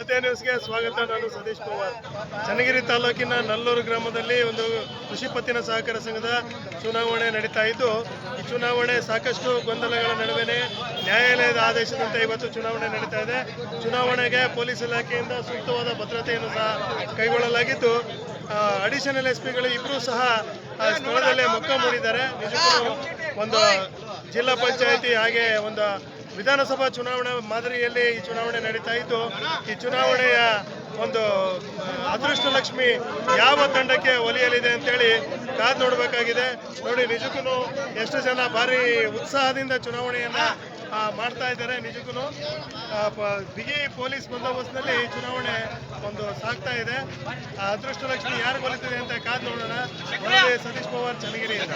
ಅದೇ ಸ್ವಾಗತ. ನಾನು ಸತೀಶ್ ಪವಾರ್. ಚನ್ನಗಿರಿ ತಾಲೂಕಿನ ನಲ್ಲೂರು ಗ್ರಾಮದಲ್ಲಿ ಒಂದು ಕೃಷಿ ಪತ್ತಿನ ಸಹಕಾರ ಸಂಘದ ಚುನಾವಣೆ ನಡೀತಾ ಇದ್ದು, ಈ ಚುನಾವಣೆ ಸಾಕಷ್ಟು ಗೊಂದಲಗಳ ನಡುವೆನೆ ನ್ಯಾಯಾಲಯದ ಆದೇಶದಂತೆ ಇವತ್ತು ಚುನಾವಣೆ ನಡೀತಾ ಇದೆ. ಚುನಾವಣೆಗೆ ಪೊಲೀಸ್ ಇಲಾಖೆಯಿಂದ ಸೂಕ್ತವಾದ ಭದ್ರತೆಯನ್ನು ಸಹ ಕೈಗೊಳ್ಳಲಾಗಿದ್ದು ಅಡಿಷನಲ್ ಎಸ್ ಪಿಗಳು ಇಬ್ಬರೂ ಸಹ ಸ್ಥಳದಲ್ಲೇ ಮೊಕ್ಕ ಮೂಡಿದ್ದಾರೆ. ಒಂದು ಜಿಲ್ಲಾ ಪಂಚಾಯಿತಿ ಹಾಗೆ ಒಂದು ವಿಧಾನಸಭಾ ಚುನಾವಣೆ ಮಾದರಿಯಲ್ಲಿ ಈ ಚುನಾವಣೆ ನಡೀತಾ ಇದ್ದು, ಈ ಚುನಾವಣೆಯ ಒಂದು ಅದೃಷ್ಟ ಲಕ್ಷ್ಮಿ ಯಾವ ತಂಡಕ್ಕೆ ಒಲಿಯಲಿದೆ ಅಂತೇಳಿ ಕಾದು ನೋಡಬೇಕಾಗಿದೆ. ನೋಡಿ ನಿಜಕ್ಕೂ ಎಷ್ಟು ಜನ ಭಾರಿ ಉತ್ಸಾಹದಿಂದ ಚುನಾವಣೆಯನ್ನ ಮಾಡ್ತಾ ಇದ್ದಾರೆ. ನಿಜಕ್ಕೂ ಬಿಗಿ ಪೊಲೀಸ್ ಬಂದೋಬಸ್ತ್ನಲ್ಲಿ ಈ ಚುನಾವಣೆ ಒಂದು ಸಾಗ್ತಾ ಇದೆ. ಅದೃಷ್ಟ ಲಕ್ಷ್ಮಿ ಯಾರು ಒಲಿತಿದೆ ಅಂತ ಕಾದು ನೋಡೋಣ. ಸತೀಶ್ ಪವಾರ್ ಚನ್ನಗಿರಿಯಿಂದ.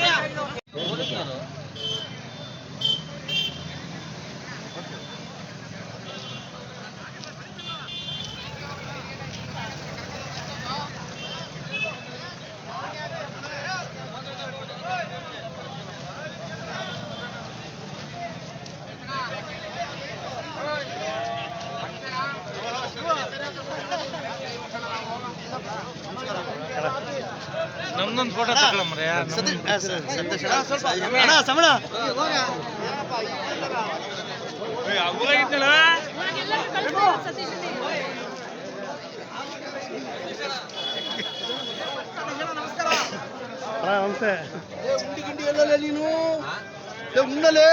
ನಮ್ದೊಂದು ಫೋಟೋ ತಗೊಳಮ್ರಿ ಹಾ, ನಮಸ್ತೆ. ನೀನು? ಉಂಡಲೇ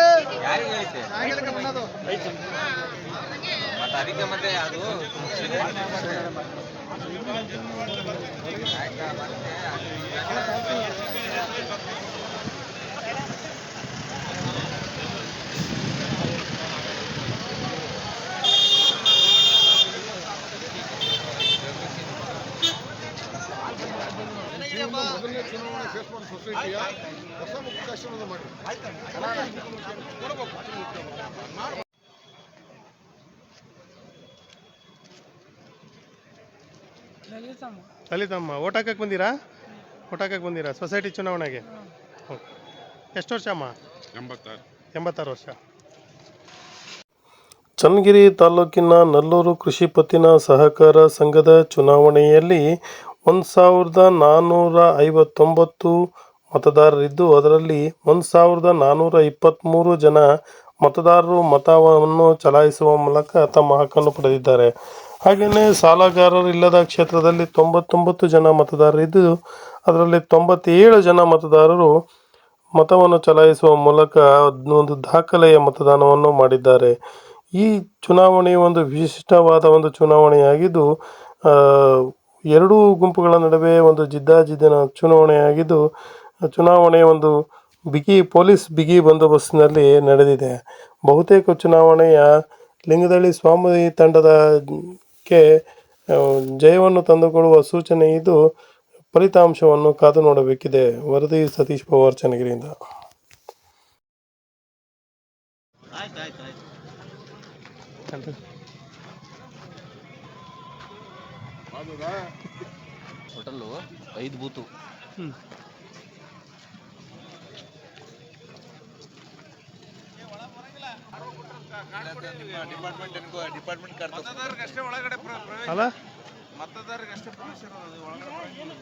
ಅದಕ್ಕೆ ಮತ್ತೆ ಅದು ಮೊದಲನೇ ಚುನಾವಣೆ ಫೇಸ್ ಮಾಡೋ ಸೊಸೈಟಿಯ ಹೊಸ ಮುಖ್ಯಾಶ್ರಮದ ಮಾಡಿ Lalithamma. Vote ಹಾಕಕ್ಕೆ ಬಂದಿರಾ? ಓಟ್ ಹಾಕಕ್ಕೆ ಬಂದಿರಾ? ಸೊಸೈಟಿ ಚುನಾವಣೆಗೆ? ಓಕೆ. ಎಷ್ಟು ವರ್ಷ ಅಮ್ಮ? ಎಂಬತ್ತಾರು. ಎಂಬತ್ತಾರು ವರ್ಷ. ಚನ್ನಗಿರಿ ತಾಲೂಕಿನ ನಲ್ಲೂರು ಕೃಷಿ ಪತ್ತಿನ ಸಹಕಾರ ಸಂಘದ ಚುನಾವಣೆಯಲ್ಲಿ ಒಂದು ಸಾವಿರದ ನಾನ್ನೂರ ಐವತ್ತೊಂಬತ್ತು ಮತದಾರರಿದ್ದು ಅದರಲ್ಲಿ ಒಂದು ಸಾವಿರದ ನಾನ್ನೂರ ಇಪ್ಪತ್ತ್ಮೂರು ಜನ ಮತದಾರರು ಮತವನ್ನು ಚಲಾಯಿಸುವ ಮೂಲಕ ತಮ್ಮ ಹಕ್ಕನ್ನು ಪಡೆದಿದ್ದಾರೆ. ಹಾಗೆಯೇ ಸಾಲಗಾರರಿಲ್ಲದ ಕ್ಷೇತ್ರದಲ್ಲಿ ತೊಂಬತ್ತೊಂಬತ್ತು ಜನ ಮತದಾರರಿದ್ದು ಅದರಲ್ಲಿ ತೊಂಬತ್ತೇಳು ಜನ ಮತದಾರರು ಮತವನ್ನು ಚಲಾಯಿಸುವ ಮೂಲಕ ಒಂದು ದಾಖಲೆಯ ಮತದಾನವನ್ನು ಮಾಡಿದ್ದಾರೆ. ಈ ಚುನಾವಣೆ ಒಂದು ವಿಶಿಷ್ಟವಾದ ಒಂದು ಚುನಾವಣೆಯಾಗಿದ್ದು ಎರಡೂ ಗುಂಪುಗಳ ನಡುವೆ ಒಂದು ಜಿದ್ದಾಜಿದ್ದಿನ ಚುನಾವಣೆಯಾಗಿದ್ದು, ಚುನಾವಣೆ ಒಂದು ಬಿಗಿ ಪೊಲೀಸ್ ಬಿಗಿ ಬಂದೋಬಸ್ತಿನಲ್ಲಿ ನಡೆದಿದೆ. ಬಹುತೇಕ ಚುನಾವಣೆಯ ಲಿಂಗದಳ್ಳಿ ಸ್ವಾಮಿ ತಂಡದಕ್ಕೆ ಕೆ ಜಯವನ್ನು ತಂದುಕೊಡುವ ಸೂಚನೆ ಇದು ಫಲಿತಾಂಶವನ್ನು ಕಾದು ನೋಡಬೇಕಿದೆ ವರದಿ ಸತೀಶ್ ಪವಾರ್ ಚನ್ನಗಿರಿಯಿಂದ. ಐದು ಬೂತು. ಡಿಪಾರ್ಟ್ಮೆಂಟ್ ಡಿಪಾರ್ಟ್ಮೆಂಟ್ ಅಲ್ಲ? ಮತದಾರರಿಗೆ ಅಷ್ಟೇ ಪ್ರವೇಶ ಒಳಗಡೆ.